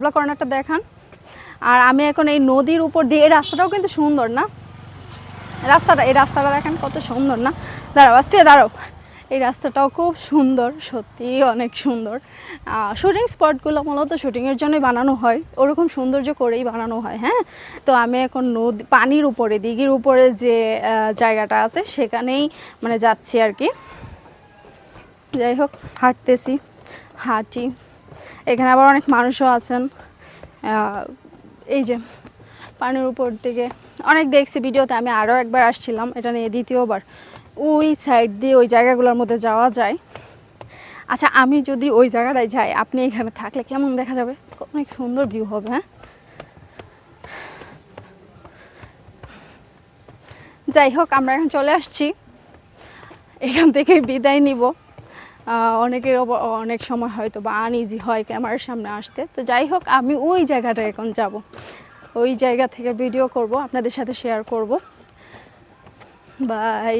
Block কর্নারটা দেখান। আর আমি এখন এই নদীর উপর দিয়ে, এই রাস্তাটাও কিন্তু সুন্দর না? রাস্তাটা, এই রাস্তাটা দেখেন কত সুন্দর না? দাঁড়াও, আজকে দাঁড়াও। এই রাস্তাটাও খুব সুন্দর, সত্যি অনেক সুন্দর। শুটিং স্পটগুলো মূলত শুটিংয়ের জন্যই বানানো হয়। ওরকম সৌন্দর্য করেই বানানো হয় হ্যাঁ? তো আমি এখন নদী, পানির উপরে, দিঘির উপরে যে জায়গাটা আছে, সেখানেই মানে যাচ্ছি আর কি। যাই হোক, হাঁটতেছি, হাঁটি। এখানে আবার অনেক মানুষও আছেন। এই যে পানির উপর থেকে অনেক দেখছি ভিডিওতে, আমি আরও একবার আসছিলাম, এটা নিয়ে দ্বিতীয়বার। ওই সাইড দিয়ে ওই জায়গাগুলোর মধ্যে যাওয়া যায়। আচ্ছা আমি যদি ওই জায়গাটায় যাই, আপনি এখানে থাকলে কেমন দেখা যাবে? অনেক সুন্দর ভিউ হবে হ্যাঁ? যাই হোক, আমরা এখন চলে আসছি। এখান থেকে বিদায় নিব। অনেকের অনেক সময় হয়তো বা আনইজি হয় ক্যামেরার সামনে আসতে। তো যাই হোক, আমি ওই জায়গাটা এখন যাব। ওই জায়গা থেকে ভিডিও করব, আপনাদের সাথে শেয়ার করব। বাই